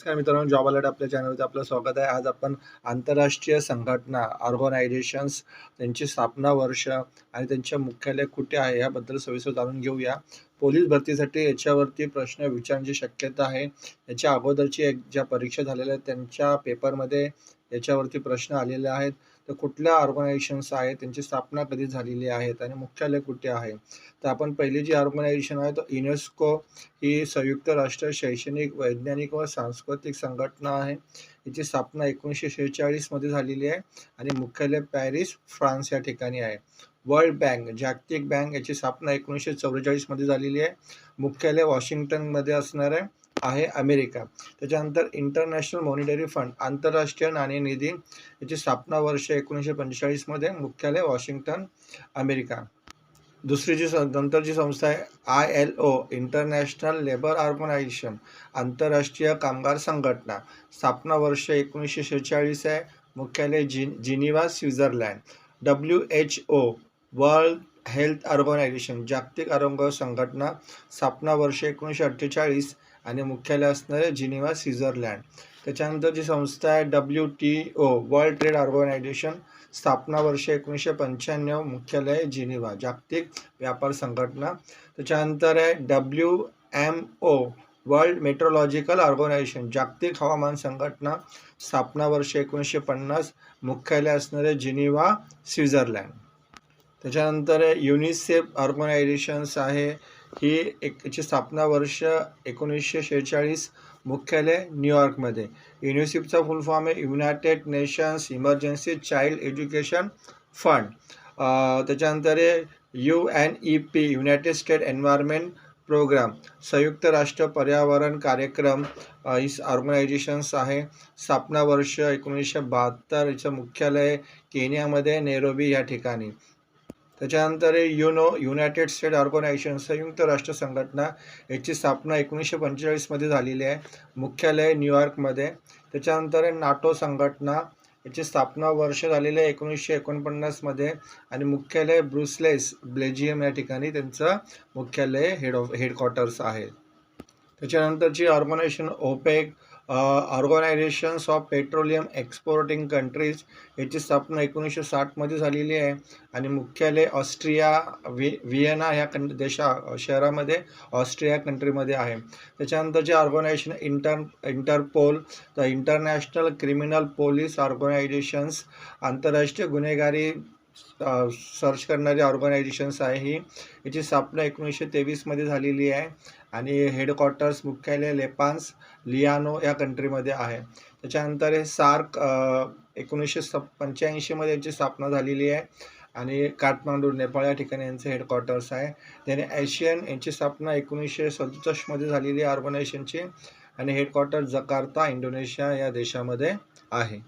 नमस्कार मित्रांनो job alert आपल्या चॅनलवरती आपलं स्वागत आहे. आज आपण आंतरराष्ट्रीय संघटना ऑर्गनायझेशन्स त्यांची स्थापना वर्ष आणि त्यांच्या मुख्यालय कुठे आहे याबद्दल सविस्तर जाणून घेऊया. पोलीस भरतीसाठी याच्यावरती प्रश्न विचारण्याची शक्यता आहे. याच्या अगोदरची एक ज्या परीक्षा झालेल्या आहेत त्यांच्या पेपरमध्ये याच्यावरती प्रश्न आलेले आहेत. तर कुठल्या ऑर्गनायझेशन्स आहेत? त्यांची स्थापना कधी झालेली आहेत? आणि मुख्यालय कुठे आहे? तर आपण पहिली जी ऑर्गनायझेशन आहे तर युनेस्को ही संयुक्त राष्ट्र शैक्षणिक वैज्ञानिक व सांस्कृतिक संघटना आहे. हिची स्थापना एकोणीसशे शेहेचाळीसमध्ये झालेली आहे. आणि मुख्यालय पॅरिस फ्रान्स या ठिकाणी आहे. वर्ल्ड बँक जागतिक बँक याची स्थापना एकोणीसशे चौवेचाळीसमध्ये झालेली आहे. मुख्यालय वॉशिंग्टनमध्ये असणार आहे. आहे अमेरिका. त्याच्यानंतर इंटरनॅशनल मॉनिटरी फंड आंतरराष्ट्रीय नाणेनिधी याची स्थापना वर्ष एकोणीसशे पंचेचाळीसमध्ये मुख्यालय वॉशिंग्टन अमेरिका. दुसरी जी नंतर जी संस्था आहे I L O international labour organisation आंतरराष्ट्रीय कामगार संघटना. स्थापना वर्ष एकोणीसशे शेहेचाळीस आहे मुख्यालय जिन Geneva Switzerland. W H O world health organisation जागतिक आरोग्य संघटना स्थापना वर्ष एकोणीसशे अठ्ठेचाळीस आणि मुख्यालय असणार आहे जिनिवा स्वित्झर्लंड. त्याच्यानंतर जी संस्था आहे W T O world trade organisation स्थापना वर्ष एकोणीसशे पंच्याण्णव मुख्यालय जिनिवा जागतिक व्यापार संघटना. त्याच्यानंतर आहे W M O world meteorological organization जागतिक हवामान संघटना स्थापना वर्ष एकोणीसशे पन्नास मुख्यालय असणारे जिनिवा स्वित्झर्लंड. त्याच्यानंतर युनिसेफ ऑर्गनायझेशन्स आहे. ही एक स्थापना वर्ष एकोणीसशे शेहेचाळीस मुख्यालय न्यूयॉर्कमध्ये युनिसेफचा फुल फॉर्म आहे United Nations emergency child education fund त्याच्यानंतर आहे U N E P United State environment programme संयुक्त राष्ट्र पर्यावरण कार्यक्रम अ, ही ऑर्गनायझेशन्स आहे. स्थापना वर्ष एकोणीसशे बहात्तर याचं मुख्यालय केनियामध्ये नेरोबी या ठिकाणी. त्याच्यानंतर युनो युनायटेड स्टेट ऑर्गनायझेशन संयुक्त राष्ट्र संघटना याची स्थापना एकोणीसशे पंचेचाळीसमध्ये झालेली आहे. मुख्यालय न्यूयॉर्कमध्ये त्याच्यानंतर नाटो संघटना याची स्थापना वर्ष झालेलं आहे एकोणीसशे एकोणपन्नासमध्ये. आणि मुख्यालय ब्रुसलेस बेल्जियम या ठिकाणी त्यांचं मुख्यालय हेड ऑफ हेडक्वार्टर्स आहे. त्याच्यानंतरची organisation OPEC organisations of petroleum exporting countries याची स्थापना एकोणीसशे साठमध्ये झालेली आहे. आणि मुख्यालय ऑस्ट्रिया वि व्हिएना ह्या कं देशा शहरामध्ये ऑस्ट्रिया कंट्रीमध्ये आहे. त्याच्यानंतरचे organisation inter Interpol the international criminal police organisations आंतरराष्ट्रीय गुन्हेगारी सर्च करणारी ऑर्गनायझेशन्स आहे ही. याची स्थापना एकोणीसशे तेवीसमध्ये झालेली आहे. आणि हेडक्वार्टर्स मुख्यालय लेपान्स लियानो या कंट्रीमध्ये आहे. त्याच्यानंतर हे सार्क एकोणीसशे स पंच्याऐंशीमध्ये यांची स्थापना झालेली आहे. आणि काठमांडू नेपाळ या ठिकाणी यांचे हेडक्वार्टर्स आहे. त्याने एशियन यांची स्थापना एकोणीसशे सदुसष्टमध्ये झालेली आहे ऑर्गनायझेशनची आणि हेडक्वार्टर जकार्ता इंडोनेशिया या देशामध्ये आहे.